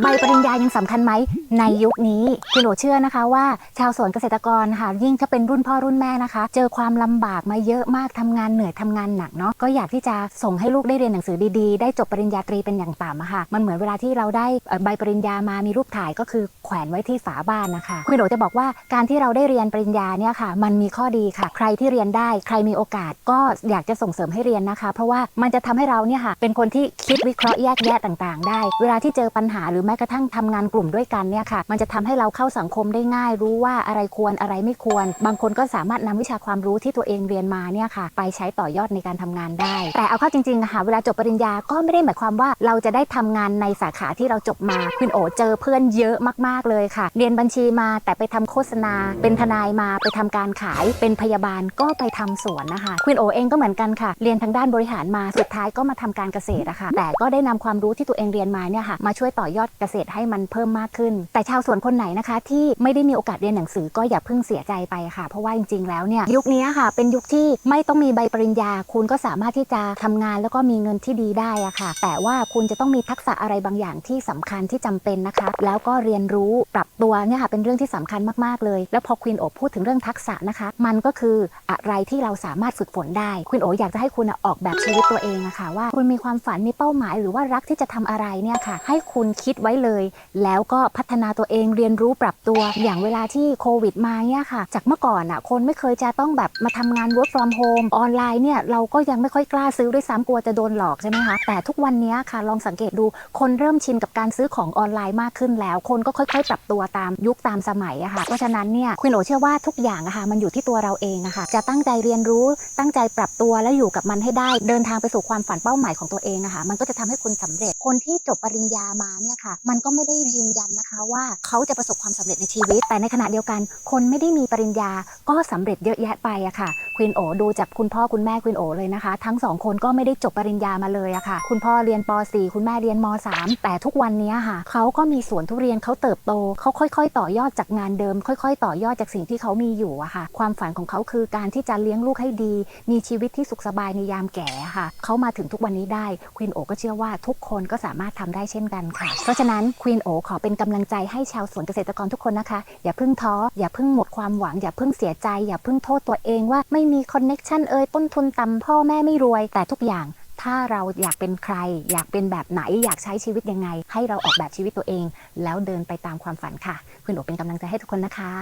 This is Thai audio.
ใบปริญญายังสำคัญไหม ในยุคนี้คุณโอเชื่อนะคะว่า ชาวสวนเกษตรกรค่ะยิ่งถ้าเป็นรุ่นพ่อรุ่นแม่นะคะ เจอความลำบากมาเยอะมากทำงานเหนื่อยทำงานหนักเนาะก็อยากที่จะส่งให้ลูกได้เรียนหนังสือดีๆ ได้จบปริญญาตรีเป็นอย่างต่ำอะค่ะ มันเหมือนเวลาที่เราได้ใบปริญญามามีรูปถ่ายก็คือแขวนไว้ที่ฝาบ้านนะคะคุณโอจะบอกว่าการที่เราได้เรียนปริญญาเนี่ยค่ะ มันมีข้อดีค่ะ ใครที่เรียนได้ ใครมีโอกาสก็อยากจะส่งเสริมให้เรียนนะคะ เพราะว่ามันจะทำให้เราเนี่ยค่ะเป็นคนที่คิดวิเคราะห์แยกแยะต่าง ๆ ได้ เวลาที่เจอปัญหาหรือแม้กระทั่งทำงานกลุ่มด้วยกันเนี่ยค่ะ มันจะทำให้เราเข้าสังคมได้ง่าย รู้ว่าอะไรควรอะไรไม่ควร บางคนก็สามารถนำวิชาความรู้ที่ตัวเองเรียนมาเนี่ยค่ะ ไปใช้ต่อยอดในการทำงานได้ แต่เอาเข้าจริงๆอะค่ะเวลาจบปริญญาก็ไม่ได้หมายความว่าเราจะได้ทำงานในสาขาที่เราจบมาคุณโอเจอเพื่อนเยอะมากๆเลยค่ะ เรียนบัญชีมาแต่ไปทำโฆษณา เป็นทนายมาไปทำการขาย เป็นพยาบาลก็ไปทำสวนนะคะคุณโอเองก็เหมือนกันค่ะ เรียนทางด้านบริหารมาสุดท้ายก็มาทำการเกษตรอะค่ะแต่ก็ได้นำความรู้ที่ตัวเองเรียนมาเนี่ยค่ะมาช่วยต่อยอดเกษตรให้มันเพิ่มมากขึ้นแต่ชาวสวนคนไหนนะคะ ที่ไม่ได้มีโอกาสเรียนหนังสือก็อย่าเพิ่งเสียใจไปค่ะ เพราะว่าจริงๆแล้วเนี่ยยุคนี้ค่ะ เป็นยุคที่ไม่ต้องมีใบปริญญา คุณก็สามารถที่จะทำงานแล้วก็มีเงินที่ดีได้อะค่ะ แต่ว่าคุณจะต้องมีทักษะอะไรบางอย่างที่สำคัญที่จำเป็นนะคะ แล้วก็เรียนรู้ปรับตัวเนี่ยค่ะเป็นเรื่องที่สำคัญมากๆเลย แล้วพอควีนโอพูดถึงเรื่องทักษะนะคะ มันก็คืออะไรที่เราสามารถฝึกฝนได้ควีนโออยากจะให้คุณออกแบบชีวิตตัวเองอะค่ะว่าคุณมีความฝันมีเป้าหมาย หรือว่ารักที่จะทำอะไรเนี่ยค่ะ ให้คุณคิดไว้เลย แล้วก็พัฒนาตัวเองเรียนรู้ปรับตัว อย่างเวลาที่โควิดมาเนี่ยค่ะ จากเมื่อก่อนอะคนไม่เคยจะต้องแบบมาทำงาน work from home ออนไลน์เนี่ยเราก็ยังไม่ค่อยกล้าซื้อด้วยซ้ำกลัวจะโดนหลอกใช่ไหมคะแต่ทุกวันนี้ค่ะลองสังเกตดูคนเริ่มชินกับการซื้อของออนไลน์มากขึ้นแล้ว คนก็ค่อยๆ ปรับตัวตามยุคตามสมัยอะค่ะเพราะฉะนั้นเนี่ยคุณโอเชื่อว่าทุกอย่างอะค่ะมันอยู่ที่ตัวเราเองอะค่ะจะตั้งใจเรียนรู้ตั้งใจปรับตัวและอยู่กับมันให้ได้ เดินทางไปสู่ความฝันเป้าหมายของตัวเองอะค่ะมันก็จะทำให้คุณสำเร็จคนที่จบปริญญามาเนี่ยค่ะมันก็ไม่ได้ยืนยันนะคะว่าเขาจะประสบความสำเร็จในชีวิต แต่ในขณะเดียวกัน คนไม่ได้มีปริญญาก็สำเร็จเยอะแยะไปอะค่ะ ควีนโอดูจากคุณพ่อคุณแม่ควีนโอเลยนะคะ ทั้งสองคนก็ไม่ได้จบปริญญามาเลยอะค่ะ คุณพ่อเรียนป .4 คุณแม่เรียนม .3 แต่ทุกวันนี้ค่ะเขาก็มีสวนทุเรียนเขาเติบโตเขาค่อย ๆ ต่อยอดจากงานเดิม ค่อย ๆ ต่อยอดจากสิ่งที่เขามีอยู่อะค่ะ ความฝันของเขาคือการที่จะเลี้ยงลูกให้ดี มีชีวิตที่สุขสบายในยามแก่ค่ะเขามาถึงทุกวันนี้ได้ควีนโอก็เชื่อว่าทุกคนก็สามารถทำได้เช่นกันค่ะ เพราะฉะนั้นควีนโอขอเป็นกำลังใจให้ชาวสวนเกษตรกรทุกคนนะคะ อย่าเพิ่งท้ออย่าเพิ่งหมดความหวังอย่าเพิ่งเสียใจ อย่าเพิ่งโทษตัวเองว่าไม่มีคอนเน็ชันเอ่ยต้นทุนต่ำพ่อแม่ไม่รวย แต่ทุกอย่างถ้าเราอยากเป็นใคร อยากเป็นแบบไหนอยากใช้ชีวิตยังไง ให้เราออกแบบชีวิตตัวเอง แล้วเดินไปตามความฝันค่ะคุณโอเป็นกำลังใจให้ทุกคนนะคะ